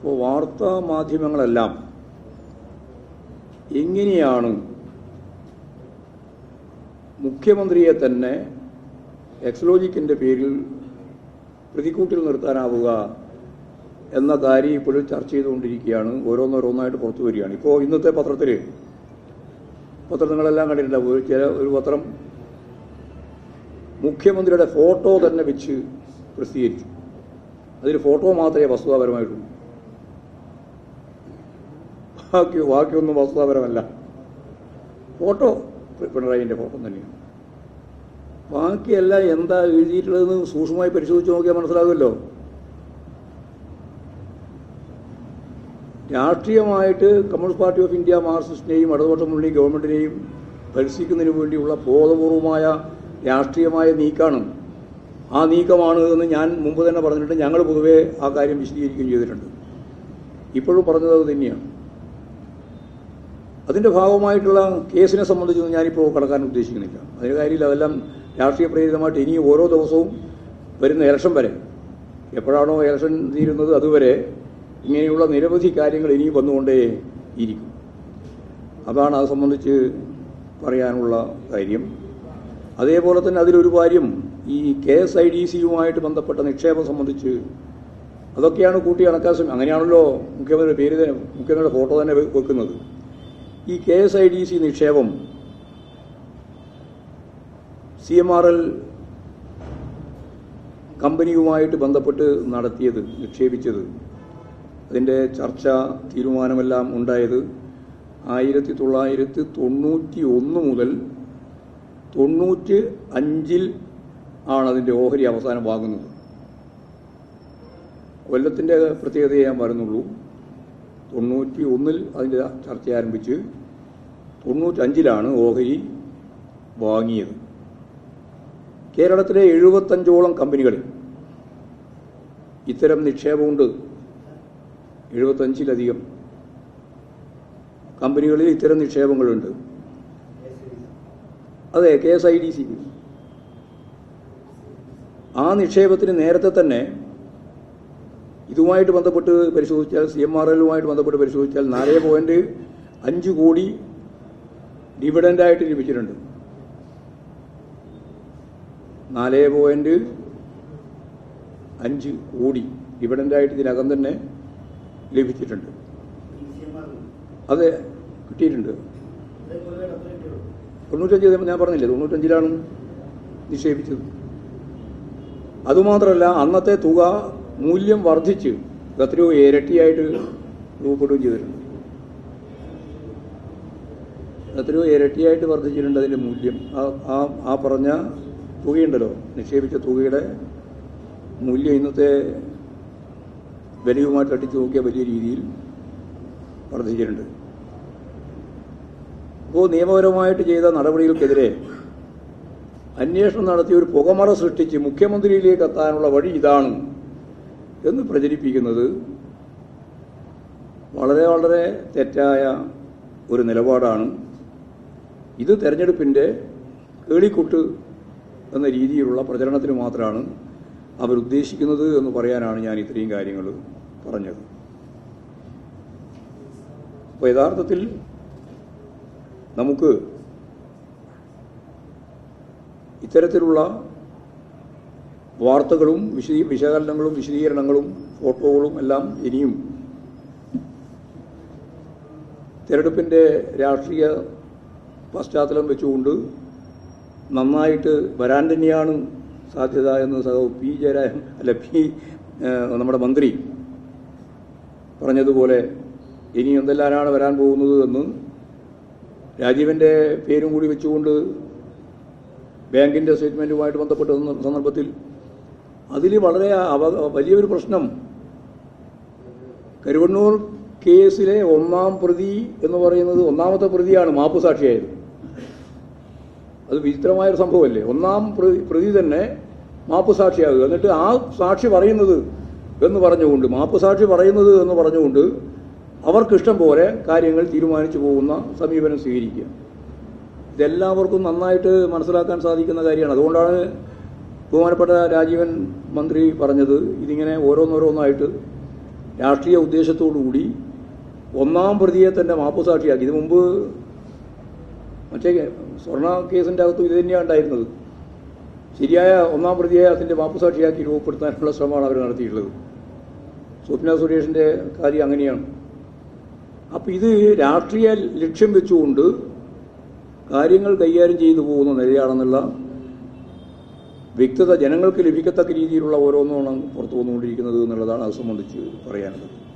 അപ്പോൾ വാർത്താ മാധ്യമങ്ങളെല്ലാം എങ്ങനെയാണ് മുഖ്യമന്ത്രിയെ തന്നെ എക്സലോജിക്കിന്റെ പേരിൽ പ്രതിക്കൂട്ടിൽ നിർത്താനാവുക എന്ന കാര്യം ഇപ്പോഴും ചർച്ച ചെയ്തുകൊണ്ടിരിക്കുകയാണ്. ഓരോന്നോരോന്നായിട്ട് പുറത്തു വരികയാണ്. ഇപ്പോൾ ഇന്നത്തെ പത്രത്തിൽ പത്രം നിങ്ങളെല്ലാം കണ്ടിട്ടുണ്ടാവും ഒരു ചില ഒരു പത്രം മുഖ്യമന്ത്രിയുടെ ഫോട്ടോ തന്നെ വെച്ച് പ്രസിദ്ധീകരിച്ചു. അതിൽ ഫോട്ടോ മാത്രമേ വസ്തുതാപരമായിട്ടുള്ളൂ. ബാക്കി ബാക്കിയൊന്നും വസ്തുതാപരമല്ല. ഫോട്ടോ പിണറായിന്റെ ഫോട്ടോ തന്നെയാണ്. ബാക്കിയെല്ലാം എന്താ എഴുതിയിട്ടുള്ളതെന്ന് സൂക്ഷ്മമായി പരിശോധിച്ച് നോക്കിയാൽ മനസ്സിലാകുമല്ലോ. രാഷ്ട്രീയമായിട്ട് കമ്മ്യൂണിസ്റ്റ് പാർട്ടി ഓഫ് ഇന്ത്യ മാർക്സിസ്റ്റിനെയും ഇടതുപക്ഷ മുന്നണി ഗവൺമെന്റിനെയും പരിശീലിക്കുന്നതിന് വേണ്ടിയുള്ള ബോധപൂർവമായ രാഷ്ട്രീയമായ നീക്കാണ് ആ നീക്കമാണ് എന്ന് ഞാൻ മുമ്പ് തന്നെ പറഞ്ഞിട്ടുണ്ട്. ഞങ്ങൾ പൊതുവേ ആ കാര്യം വിശദീകരിക്കുകയും ചെയ്തിട്ടുണ്ട്. ഇപ്പോഴും പറഞ്ഞത് അത് തന്നെയാണ്. അതിന്റെ ഭാഗമായിട്ടുള്ള കേസിനെ സംബന്ധിച്ചൊന്നും ഞാനിപ്പോൾ കടക്കാൻ ഉദ്ദേശിക്കുന്നില്ല. അതിന് കാര്യമില്ല അതെല്ലാം രാഷ്ട്രീയ പ്രേരിതമായിട്ട് ഇനി ഓരോ ദിവസവും വരുന്ന ഇലക്ഷൻ വരെ എപ്പോഴാണോ ഇലക്ഷൻ തീരുന്നത് അതുവരെ ഇങ്ങനെയുള്ള നിരവധി കാര്യങ്ങൾ ഇനി വന്നുകൊണ്ടേ ഇരിക്കും. അതാണ് അത് സംബന്ധിച്ച് പറയാനുള്ള കാര്യം. അതേപോലെ തന്നെ അതിലൊരു കാര്യം ഈ കെ എസ് ഐ ഡി സിയുമായിട്ട് ബന്ധപ്പെട്ട നിക്ഷേപം സംബന്ധിച്ച് അതൊക്കെയാണ് കൂട്ടി കണക്കാൻ ശ്രമം അങ്ങനെയാണല്ലോ മുഖ്യമന്ത്രിയുടെ പേര് തന്നെ മുഖ്യമന്ത്രിയുടെ ഫോട്ടോ തന്നെ വെക്കുന്നത്. ഈ K S I D C നിക്ഷേപം സി എം ആർ എൽ കമ്പനിയുമായിട്ട് ബന്ധപ്പെട്ട് നടത്തിയത് നിക്ഷേപിച്ചത് അതിന്റെ ചർച്ച തീരുമാനമെല്ലാം ഉണ്ടായത് ആയിരത്തി തൊള്ളായിരത്തി തൊണ്ണൂറ്റി ഒന്ന് മുതൽ തൊണ്ണൂറ്റി അഞ്ചിൽ ആണ് അതിന്റെ ഓഹരി അവസാനം വാങ്ങുന്നത്. കൊല്ലത്തിന്റെ പ്രത്യേകതയെ ഞാൻ പറയുന്നുള്ളൂ. തൊണ്ണൂറ്റി ഒന്നിൽ അതിന്റെ ചർച്ച ആരംഭിച്ച് തൊണ്ണൂറ്റഞ്ചിലാണ് ഓഹരി വാങ്ങിയത്. കേരളത്തിലെ എഴുപത്തഞ്ചോളം കമ്പനികളിൽ ഇത്തരം നിക്ഷേപമുണ്ട്. എഴുപത്തഞ്ചിലധികം കമ്പനികളിൽ ഇത്തരം നിക്ഷേപങ്ങളുണ്ട്. അതെ K S I D C. ആ നിക്ഷേപത്തിന് നേരത്തെ തന്നെ ഇതുമായിട്ട് ബന്ധപ്പെട്ട് പരിശോധിച്ചാൽ സി എം ആർ എല്ലുമായിട്ട് ബന്ധപ്പെട്ട് പരിശോധിച്ചാൽ നാല് പോയിന്റ് അഞ്ച് കോടി ഡിവിഡന്റായിട്ട് ലഭിച്ചിട്ടുണ്ട്. നാല് പോയിന്റ് അഞ്ച് കോടി ഡിവിഡന്റായിട്ട് ഇതിനകം തന്നെ ലഭിച്ചിട്ടുണ്ട്. അതെ കിട്ടിയിട്ടുണ്ട്. തൊണ്ണൂറ്റഞ്ച് ഞാൻ പറഞ്ഞില്ലേ തൊണ്ണൂറ്റഞ്ചിലാണ് നിക്ഷേപിച്ചത്. അതുമാത്രമല്ല അന്നത്തെ തുക മൂല്യം വർദ്ധിച്ച് എത്രയോ ഇരട്ടിയായിട്ട് രൂപപ്പെടുകയും ചെയ്തിട്ടുണ്ട്. എത്രയോ ഇരട്ടിയായിട്ട് വർദ്ധിച്ചിട്ടുണ്ട് അതിന്റെ മൂല്യം. ആ- ആ പറഞ്ഞ തുകയുണ്ടല്ലോ നിക്ഷേപിച്ച തുകയുടെ മൂല്യം ഇന്നത്തെ വിലയുമായിട്ട് അടിച്ചു നോക്കിയ വലിയ രീതിയിൽ വർദ്ധിച്ചിട്ടുണ്ട്. അപ്പോൾ നിയമപരമായിട്ട് ചെയ്ത നടപടികൾക്കെതിരെ അന്വേഷണം നടത്തി ഒരു പുകമറ സൃഷ്ടിച്ച് മുഖ്യമന്ത്രിയിലേക്ക് എത്താനുള്ള വഴി ഇതാണ്. എന്ന് പ്രചരിപ്പിക്കുന്നത് വളരെ വളരെ തെറ്റായ ഒരു നിലപാടാണ്. ഇത് തെരഞ്ഞെടുപ്പിന്റെ കേളിക്കുട്ട് എന്ന രീതിയിലുള്ള പ്രചരണത്തിന് മാത്രമാണ് അവരുദ്ദേശിക്കുന്നത് എന്ന് പറയാനാണ് ഞാൻ ഇത്രയും കാര്യങ്ങൾ പറഞ്ഞത്. അപ്പോൾ യഥാർത്ഥത്തിൽ നമുക്ക് ഇത്തരത്തിലുള്ള വാർത്തകളും വിശദീ വിശകലനങ്ങളും വിശദീകരണങ്ങളും ഫോട്ടോകളും എല്ലാം ഇനിയും തിരഞ്ഞെടുപ്പിന്റെ രാഷ്ട്രീയ പശ്ചാത്തലം വെച്ചുകൊണ്ട് നന്നായിട്ട് വരാൻ തന്നെയാണ് സാധ്യത എന്ന് സഹ പി ജയരാജൻ അല്ല പി നമ്മുടെ മന്ത്രി പറഞ്ഞതുപോലെ ഇനി എന്തെല്ലാമാണ് വരാൻ പോകുന്നത് എന്ന് രാജീവന്റെ പേരും കൂടി വെച്ചുകൊണ്ട് ബാങ്കിന്റെ സ്റ്റേറ്റ്മെന്റുമായിട്ട് ബന്ധപ്പെട്ട സന്ദ- സന്ദർഭത്തിൽ അതിൽ വളരെ വലിയൊരു പ്രശ്നം. കരുവണ്ണൂർ കേസിലെ ഒന്നാം പ്രതി എന്ന് പറയുന്നത് ഒന്നാമത്തെ പ്രതിയാണ് മാപ്പ് സാക്ഷിയായത് അത് വിചിത്രമായൊരു സംഭവമല്ലേ? ഒന്നാം പ്രതി പ്രതി തന്നെ മാപ്പ് സാക്ഷിയാകുക എന്നിട്ട് ആ സാക്ഷി പറയുന്നത് എന്ന് പറഞ്ഞുകൊണ്ട് മാപ്പ് സാക്ഷി പറയുന്നത് എന്ന് പറഞ്ഞുകൊണ്ട് അവർക്കിഷ്ടം പോലെ കാര്യങ്ങൾ തീരുമാനിച്ചു പോകുന്ന സമീപനം സ്വീകരിക്കുക. ഇതെല്ലാവർക്കും നന്നായിട്ട് മനസ്സിലാക്കാൻ സാധിക്കുന്ന കാര്യമാണ്. അതുകൊണ്ടാണ് ബഹുമാനപ്പെട്ട രാജീവൻ മന്ത്രി പറഞ്ഞത് ഇതിങ്ങനെ ഓരോന്നോരോന്നായിട്ട് രാഷ്ട്രീയ ഉദ്ദേശത്തോടുകൂടി ഒന്നാം പ്രതിയെ തന്നെ മാപ്പുസാക്ഷിയാക്കി. ഇത് മുമ്പ് മറ്റേ സ്വർണ കേസിന്റെ അകത്തും ഇത് തന്നെയാണ് ഉണ്ടായിരുന്നത്. ശരിയായ ഒന്നാം പ്രതിയെ അതിന്റെ മാപ്പുസാക്ഷിയാക്കി രൂപപ്പെടുത്താനുള്ള ശ്രമമാണ് അവർ നടത്തിയിട്ടുള്ളത്. സ്വപ്ന സുരേഷിന്റെ കാര്യം അങ്ങനെയാണ്. അപ്പോൾ ഇത് രാഷ്ട്രീയ ലക്ഷ്യം വെച്ചുകൊണ്ട് കാര്യങ്ങൾ കൈകാര്യം ചെയ്തു പോകുന്ന നിലയാണെന്നുള്ള വ്യക്തത ജനങ്ങൾക്ക് ലഭിക്കത്തക്ക രീതിയിലുള്ള ഓരോന്നുമാണ് പുറത്തു വന്നുകൊണ്ടിരിക്കുന്നത് എന്നുള്ളതാണ് അത് സംബന്ധിച്ച് പറയാനുള്ളത്.